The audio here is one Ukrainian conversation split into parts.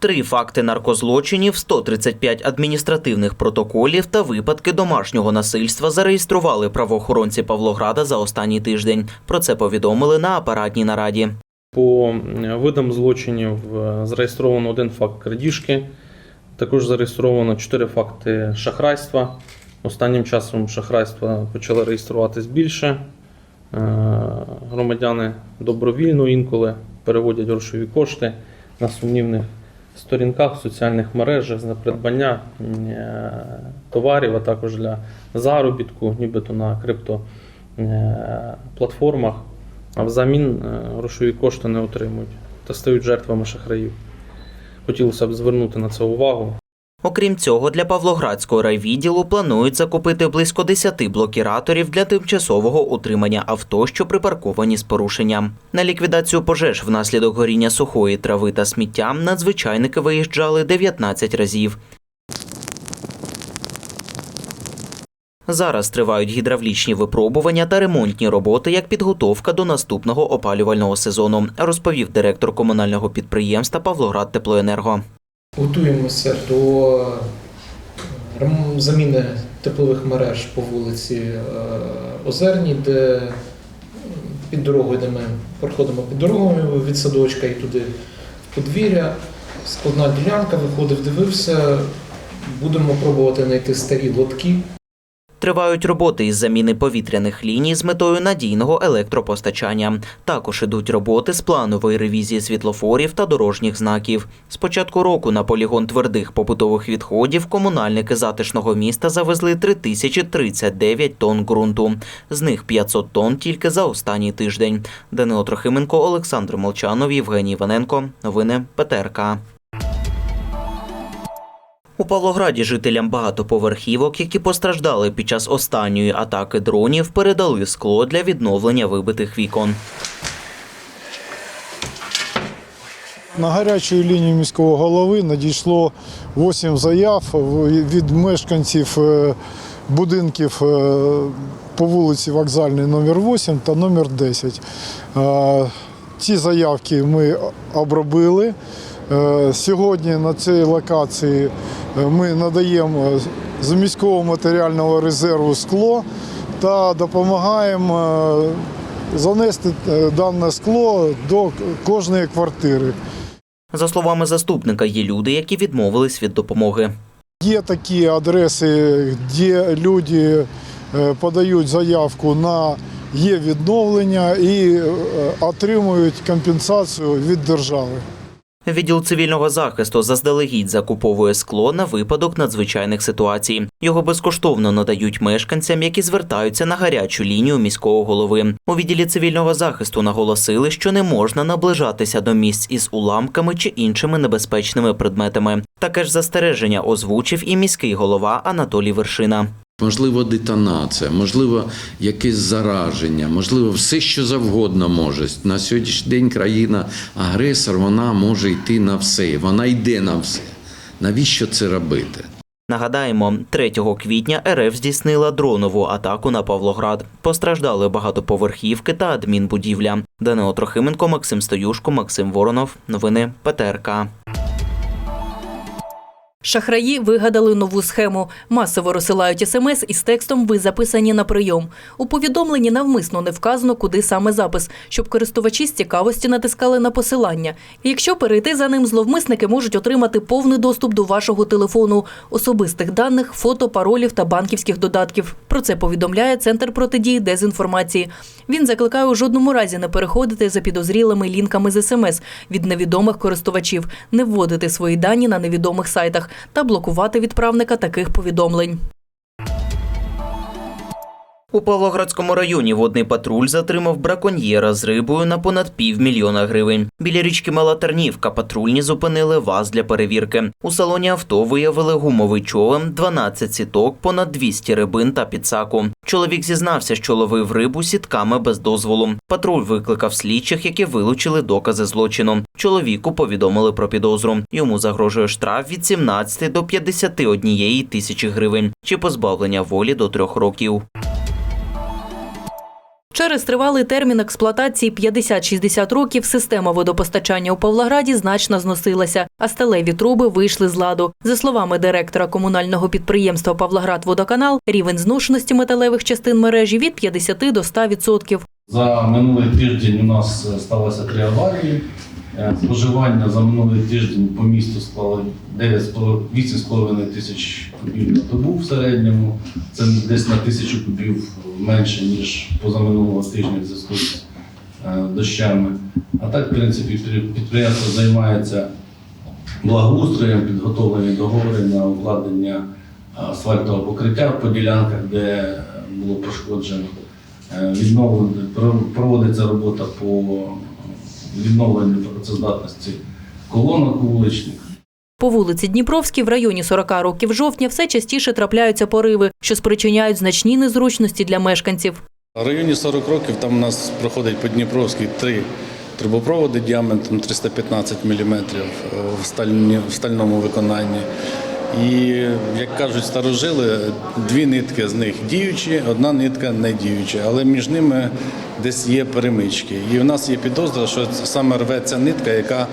Три факти наркозлочинів, 135 адміністративних протоколів та випадки домашнього насильства зареєстрували правоохоронці Павлограда за останній тиждень. Про це повідомили на апаратній нараді. По видам злочинів е, зареєстровано один факт крадіжки. Також зареєстровано чотири факти шахрайства. Останнім часом шахрайства почали реєструватись більше. Е, Громадяни добровільно інколи переводять грошові кошти на сумнівних сторінках в соціальних мережах за придбання е, товарів, а також для заробітку, нібито на криптоплатформах а взамін е, грошові кошти не отримують та стають жертвами шахраїв. Хотілося б звернути на це увагу. Окрім цього, для Павлоградського райвідділу планують закупити близько 10 блокіраторів для тимчасового утримання авто, що припарковані з порушенням. На ліквідацію пожеж внаслідок горіння сухої трави та сміття надзвичайники виїжджали 19 разів. Зараз тривають гідравлічні випробування та ремонтні роботи як підготовка до наступного опалювального сезону, розповів директор комунального підприємства Павлоград Теплоенерго. Готуємося до заміни теплових мереж по вулиці е, Озерній, де під дорогою, де ми проходимо під дорогою від садочка і туди в подвір'я. Складна ділянка, виходив, дивився. Будемо пробувати знайти старі лотки. Тривають роботи із заміни повітряних ліній з метою надійного електропостачання. Також ідуть роботи з планової ревізії світлофорів та дорожніх знаків. З початку року на полігон твердих побутових відходів комунальники затишного міста завезли 3039 тонн ґрунту. З них 500 тонн тільки за останній тиждень. Данило Трохименко, Олександр Молчанов, Євгеній Іваненко. Новини ПТРК. У Павлограді жителям багатоповерхівок, які постраждали під час останньої атаки дронів, передали скло для відновлення вибитих вікон. На гарячу лінію міського голови надійшло 8 заяв від мешканців е, будинків е, по вулиці Вокзальний номер 8 та номер 10. Е, Ці заявки ми обробили. Е, Сьогодні на цій локації е, ми надаємо з міського матеріального резерву скло та допомагаємо е, занести е, дане скло до кожної квартири. За словами заступника, є люди, які відмовились від допомоги. Є такі адреси, де люди е, подають заявку на є відновлення і е, отримують компенсацію від держави. Відділ цивільного захисту заздалегідь закуповує скло на випадок надзвичайних ситуацій. Його безкоштовно надають мешканцям, які звертаються на гарячу лінію міського голови. У відділі цивільного захисту наголосили, що не можна наближатися до місць із уламками чи іншими небезпечними предметами. Таке ж застереження озвучив і міський голова Анатолій Вершина. Можливо, детонація, можливо, якесь зараження, можливо, все, що завгодно може. На сьогоднішній день країна-агресор, вона може йти на все. Вона йде на все. Навіщо це робити? Нагадаємо, 3 квітня РФ здійснила дронову атаку на Павлоград. Постраждали багатоповерхівки та адмінбудівля. Данило Трохименко, Максим Стоюшко, Максим Воронов. Новини ПТРК. Шахраї вигадали нову схему. Масово розсилають смс із текстом Ви записані на прийом. У повідомленні навмисно не вказано, куди саме запис, щоб користувачі з цікавості натискали на посилання. Якщо перейти за ним, зловмисники можуть отримати повний доступ до вашого телефону, особистих даних, фото, паролів та банківських додатків. Про це повідомляє Центр протидії дезінформації. Він закликає у жодному разі не переходити за підозрілими лінками з смс від невідомих користувачів, не вводити свої дані на невідомих сайтах та блокувати відправника таких повідомлень. У Павлоградському районі водний патруль затримав браконьєра з рибою на понад півмільйона гривень. Біля річки Мала Тернівка патрульні зупинили ВАЗ для перевірки. У салоні авто виявили гумовий човен, 12 сіток, понад 200 рибин та підсаку. Чоловік зізнався, що ловив рибу сітками без дозволу. Патруль викликав слідчих, які вилучили докази злочину. Чоловіку повідомили про підозру. Йому загрожує штраф від 17 до 51 тисячі гривень чи позбавлення волі до трьох років. Через тривалий термін експлуатації 50-60 років система водопостачання у Павлограді значно зносилася, а сталеві труби вийшли з ладу. За словами директора комунального підприємства Павлоград-Водоканал, рівень зношеності металевих частин мережі від 50 до 100%. За минулий тиждень у нас е, сталося три аварії. Е, Споживання за минулий тиждень по місту склало 8,5 тисяч кубів на добу в середньому. Це десь на тисячу кубів менше, ніж позаминулого тижня в зв'язку з е, дощами. А так, в принципі, підприємство займається благоустроєм, підготовлені договори на укладення асфальтового покриття по ділянках, де було пошкоджено. Е, відновлення- проводиться робота по відновленню працездатності колонок вуличних. По вулиці Дніпровській в районі 40 років жовтня все частіше трапляються пориви, що спричиняють значні незручності для мешканців. В районі 40 років там у нас проходить по Дніпровській три трубопроводи діаметром 315 мм в, стальні, в стальному виконанні. І, як кажуть старожили, дві нитки з них діючі, одна нитка не діюча, але між ними десь є перемички. І в нас є підозра, що саме рветься нитка, яка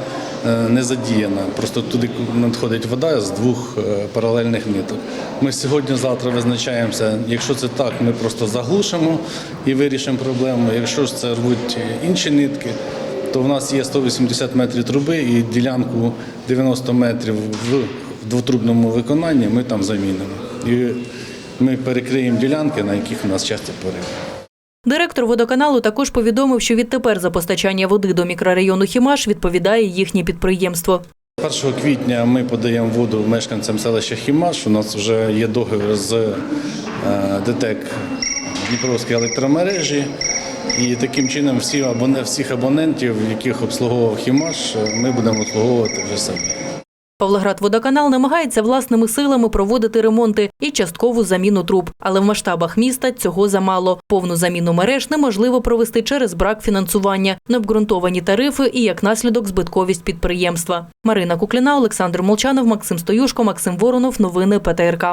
е, не задіяна. Просто туди надходить вода з двох е, паралельних ниток. Ми сьогодні-завтра визначаємося. Якщо це так, ми просто заглушимо і вирішимо проблему. Якщо ж це рвуть інші нитки, то в нас є 180 метрів труби і ділянку 90 метрів в двотрубному виконанні ми там замінимо. І ми перекриємо ділянки, на яких у нас часто пориви. Директор водоканалу також повідомив, що відтепер за постачання води до мікрорайону Хімаш відповідає їхнє підприємство. 1 квітня ми подаємо воду мешканцям селища Хімаш. У нас вже є договір з е, ДТЕК Дніпровської електромережі. І таким чином всі всіх абонентів, яких обслуговував Хімаш, ми будемо обслуговувати вже самі. Павлоград-водоканал намагається власними силами проводити ремонти і часткову заміну труб, але в масштабах міста цього замало. Повну заміну мереж неможливо провести через брак фінансування, необґрунтовані тарифи і як наслідок збитковість підприємства. Марина Кукліна, Олександр Молчанов, Максим Стоюшко, Максим Воронов. Новини ПТРК.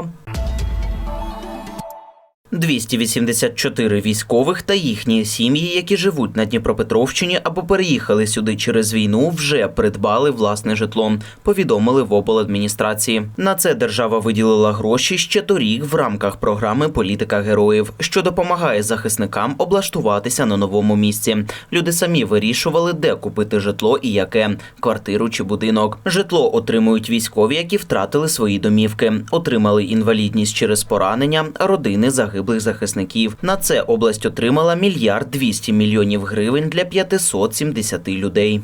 284 військових та їхні сім'ї, які живуть на Дніпропетровщині або переїхали сюди через війну, вже придбали власне житло. Повідомили в обладміністрації. На це держава виділила гроші ще торік в рамках програми Політика героїв, що допомагає захисникам облаштуватися на новому місці. Люди самі вирішували, де купити житло і яке квартиру чи будинок. Житло отримують військові, які втратили свої домівки, отримали інвалідність через поранення, родини загиблих захисників. На це область отримала мільярд 200 мільйонів гривень для 570 людей.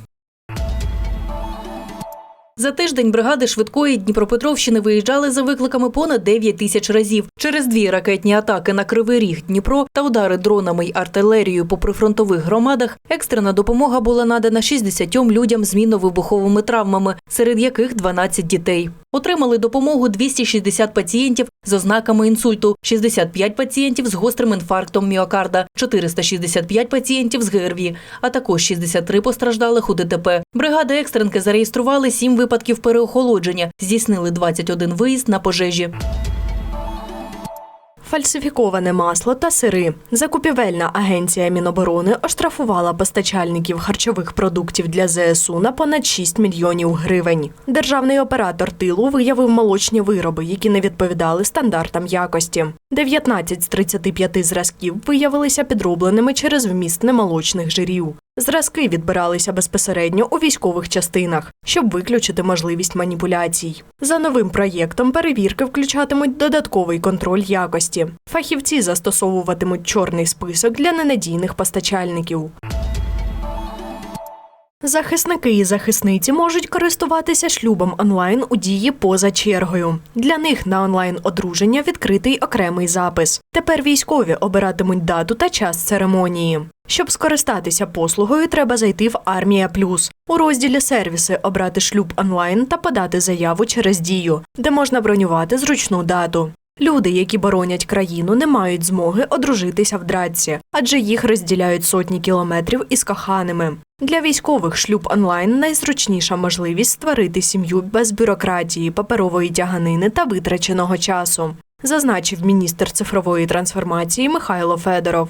За тиждень бригади швидкої Дніпропетровщини виїжджали за викликами понад 9 тисяч разів. Через дві ракетні атаки на Кривий Ріг, Дніпро та удари дронами й артилерією по прифронтових громадах екстрена допомога була надана 60 людям з мінно-вибуховими травмами, серед яких 12 дітей. Отримали допомогу 260 пацієнтів з ознаками інсульту, 65 пацієнтів з гострим інфарктом міокарда, 465 пацієнтів з ГРВІ, а також 63 постраждалих у ДТП. Бригади екстренки зареєстрували 7 випадків переохолодження, здійснили 21 виїзд на пожежі. Фальсифіковане масло та сири. Закупівельна агенція Міноборони оштрафувала постачальників харчових продуктів для ЗСУ на понад 6 мільйонів гривень. Державний оператор тилу виявив молочні вироби, які не відповідали стандартам якості. 19 з 35 зразків виявилися підробленими через вміст немолочних жирів. Зразки відбиралися безпосередньо у військових частинах, щоб виключити можливість маніпуляцій. За новим проєктом перевірки включатимуть додатковий контроль якості. Фахівці застосовуватимуть чорний список для ненадійних постачальників. Захисники і захисниці можуть користуватися шлюбом онлайн у дії поза чергою. Для них на онлайн одруження відкритий окремий запис. Тепер військові обиратимуть дату та час церемонії. Щоб скористатися послугою, треба зайти в Армія Плюс у розділі сервіси обрати шлюб онлайн та подати заяву через дію, де можна бронювати зручну дату. Люди, які боронять країну, не мають змоги одружитися в драці, адже їх розділяють сотні кілометрів із коханими. Для військових шлюб онлайн найзручніша можливість створити сім'ю без бюрократії, паперової тяганини та витраченого часу, зазначив міністр цифрової трансформації Михайло Федоров.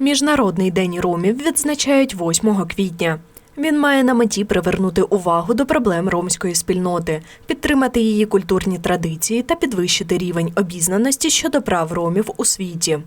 Міжнародний день ромів відзначають 8 квітня. Він має на меті привернути увагу до проблем ромської спільноти, підтримати її культурні традиції та підвищити рівень обізнаності щодо прав ромів у світі.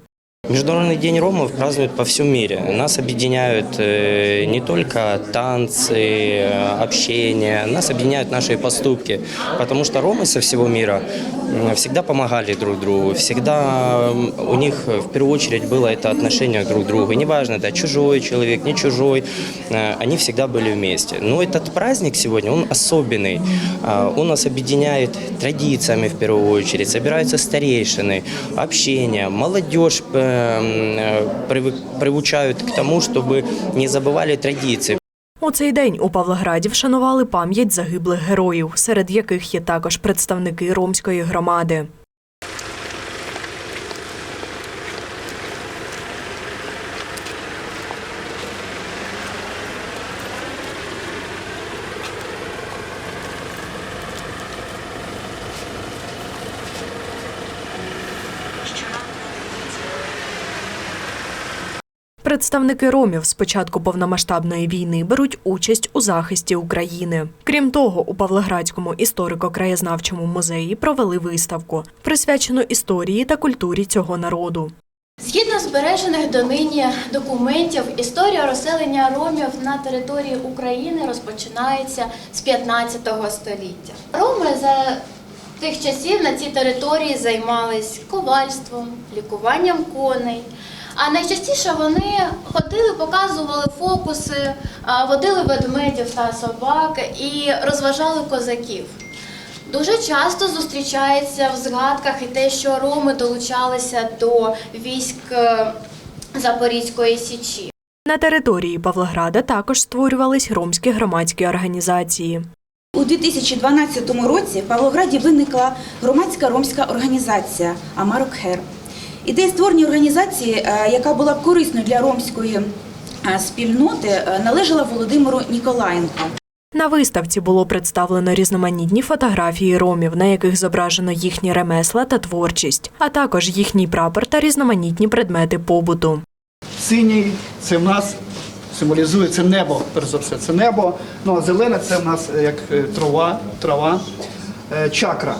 Международный день ромов празднуют по всему мире. Нас объединяют э, не только танцы, э, общение, нас объединяют наши поступки, потому что ромы со всего мира м, всегда помогали друг другу, всегда м, у них э, в первую очередь было это отношение друг к другу. И неважно, это чужой человек, не чужой, э, они всегда были вместе. Но этот праздник сегодня, он особенный. А, Он нас объединяет традициями в первую очередь, собираются старейшины, общение, молодежь э, м, э, привык- приучают к тому, чтобы не забывали традиции. У цей день у Павлограді вшанували пам'ять загиблих героїв, серед яких є також представники ромської громади. Представники ромів з початку повномасштабної війни беруть участь у захисті України. Крім того, у Павлоградському історико-краєзнавчому музеї провели виставку, присвячену історії та культурі цього народу. Згідно збережених донині документів, історія розселення ромів на території України розпочинається з 15 століття. Роми за тих часів на цій території займались ковальством, лікуванням коней. А найчастіше вони ходили, показували фокуси, водили ведмедів та собак і розважали козаків. Дуже часто зустрічається в згадках і те, що роми долучалися до військ е, Запорізької січі. На території Павлограда також створювались ромські громадські організації. У 2012 році в Павлограді виникла громадська ромська організація Амарок Хер. Ідея створення організації, е, яка була б корисною для ромської е, спільноти, е, належала Володимиру Ніколаєнку. На виставці було представлено різноманітні фотографії ромів, на яких зображено їхні ремесла та творчість, а також їхній прапор та різноманітні предмети побуту. Синій це в нас символізує це небо, перш за все, це небо. Ну а зелене це в нас як трава, трава. Чакра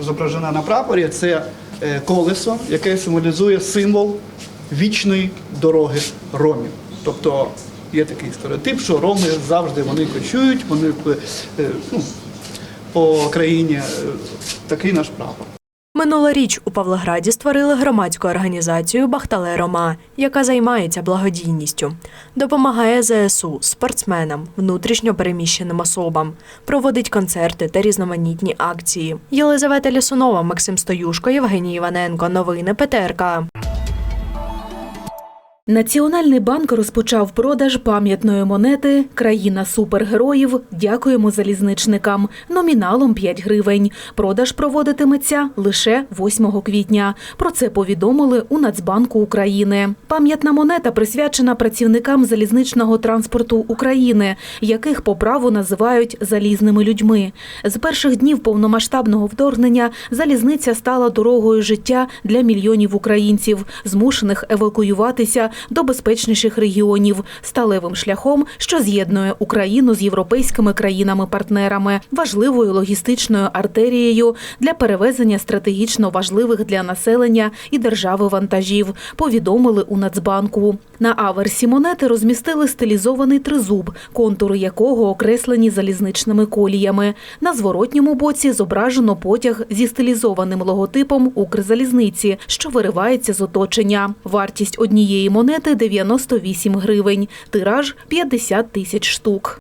зображена на прапорі. Це колесо, яке символізує символ вічної дороги ромів. Тобто є такий стереотип, що роми завжди вони кочують, вони е, ну, по країні. Е, Такий наш прапор. Минулоріч у Павлограді створили громадську організацію Бахтале Рома, яка займається благодійністю, допомагає ЗСУ, спортсменам, внутрішньо переміщеним особам, проводить концерти та різноманітні акції. Єлизавета Лісунова, Максим Стоюшко, Євгеній Іваненко. Новини ПТРК. Національний банк розпочав продаж пам'ятної монети Країна супергероїв. Дякуємо залізничникам номіналом 5 гривень. Продаж проводитиметься лише 8 квітня. Про це повідомили у Нацбанку України. Пам'ятна монета присвячена працівникам залізничного транспорту України, яких по праву називають залізними людьми. З перших днів повномасштабного вторгнення залізниця стала дорогою життя для мільйонів українців, змушених евакуюватися до безпечніших регіонів сталевим шляхом, що з'єднує Україну з європейськими країнами-партнерами, важливою логістичною артерією для перевезення стратегічно важливих для населення і держави вантажів. Повідомили у Нацбанку. На аверсі монети розмістили стилізований тризуб, контури якого окреслені залізничними коліями. На зворотньому боці зображено потяг зі стилізованим логотипом Укрзалізниці, що виривається з оточення. Вартість однієї монети 98 гривень, тираж 50 тисяч штук.